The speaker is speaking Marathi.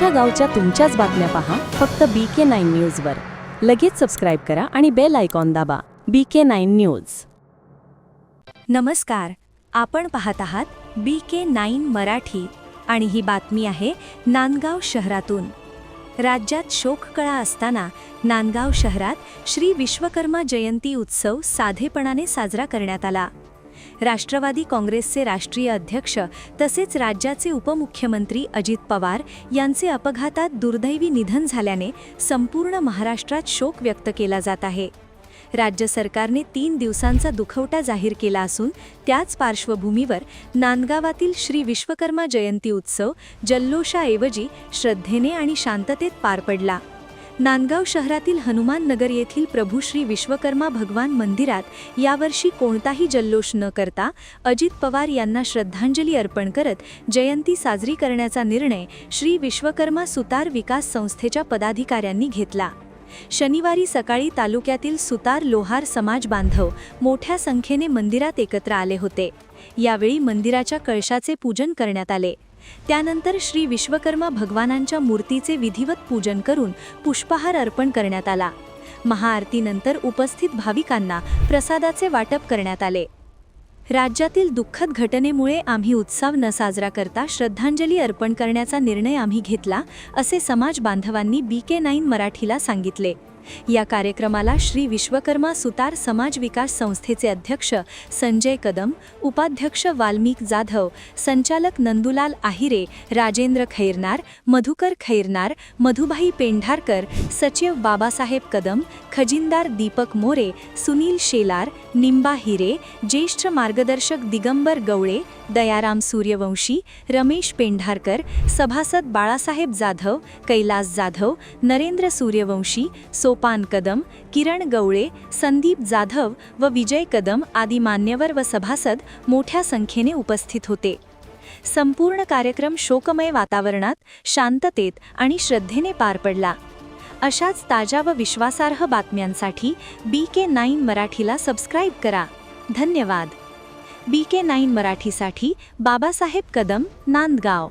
तुमच्या गावच्या तुमच्याच बातम्या पहा फक्त बी के नाईन न्यूजवर लगेच सबस्क्राईब करा आणि बेल आयकॉन दाबा. बी के नाईन न्यूज नमस्कार. आपण पाहत आहात बी के नाईन मराठी आणि ही बातमी आहे नांदगाव शहरातून. राज्यात शोककळा असताना नांदगाव शहरात श्री विश्वकर्मा जयंती उत्सव साधेपणाने साजरा करण्यात आला. राष्ट्रवादी काँग्रेसचे राष्ट्रीय अध्यक्ष तसेच राज्याचे उपमुख्यमंत्री अजित पवार यांचे अपघातात दुर्दैवी निधन झाल्याने संपूर्ण महाराष्ट्रात शोक व्यक्त केला जात आहे. राज्य सरकारने तीन दिवसांचा दुखवटा जाहीर केला असून त्याच पार्श्वभूमीवर नांदगावातील श्री विश्वकर्मा जयंती उत्सव जल्लोषाऐवजी श्रद्धेने आणि शांततेत पार पडला. नांदगाव शहरातील हनुमान नगर येथील प्रभू श्री विश्वकर्मा भगवान मंदिरात यावर्षी कोणताही जल्लोष न करता अजित पवार यांना श्रद्धांजली अर्पण करत जयंती साजरी करण्याचा निर्णय श्री विश्वकर्मा सुतार विकास संस्थेच्या पदाधिकाऱ्यांनी घेतला. शनिवारी सकाळी तालुक्यातील सुतार लोहार समाज बांधव मोठ्या संख्येने मंदिरात एकत्र आले होते. यावेळी मंदिराच्या कळशाचे पूजन करण्यात आले. त्यानंतर श्री विश्वकर्मा भगवानांच्या मूर्तीचे विधिवत पूजन करून पुष्पहार अर्पण करण्यात आला. महाआरतीनंतर उपस्थित भाविकांना प्रसादाचे वाटप करण्यात आले. राज्यातील दुःखद घटनेमुळे आम्ही उत्सव न साजरा करता श्रद्धांजली अर्पण करण्याचा निर्णय आम्ही घेतला असे समाज बांधवांनी बी के नाईन मराठीला सांगितले. या कार्यक्रमाला श्री विश्वकर्मा सुतार समाज विकास संस्थेचे अध्यक्ष संजय कदम उपाध्यक्ष वाल्मिक जाधव संचालक नंदुलाल आहिरे राजेंद्र खैरनार मधुकर खैरनार मधुभाई पेंढारकर सचिव बाबासाहेब कदम खजिनदार दीपक मोरे सुनील शेलार निंबा हिरे ज्येष्ठ मार्गदर्शक दिगंबर गवळे दयाराम सूर्यवंशी रमेश पेंढारकर सभासद बाळासाहेब जाधव कैलास जाधव नरेंद्र सूर्यवंशी सोपान कदम किरण गवळे संदीप जाधव व विजय कदम आदी मान्यवर व सभासद मोठ्या संख्येने उपस्थित होते. संपूर्ण कार्यक्रम शोकमय वातावरणात शांततेत आणि श्रद्धेने पार पडला. अशाच ताज्या व विश्वासार्ह बातम्यांसाठी बी के नाईन मराठीला सबस्क्राईब करा. धन्यवाद. बी के नाईन मराठीसाठी बाबासाहेब कदम नांदगाव.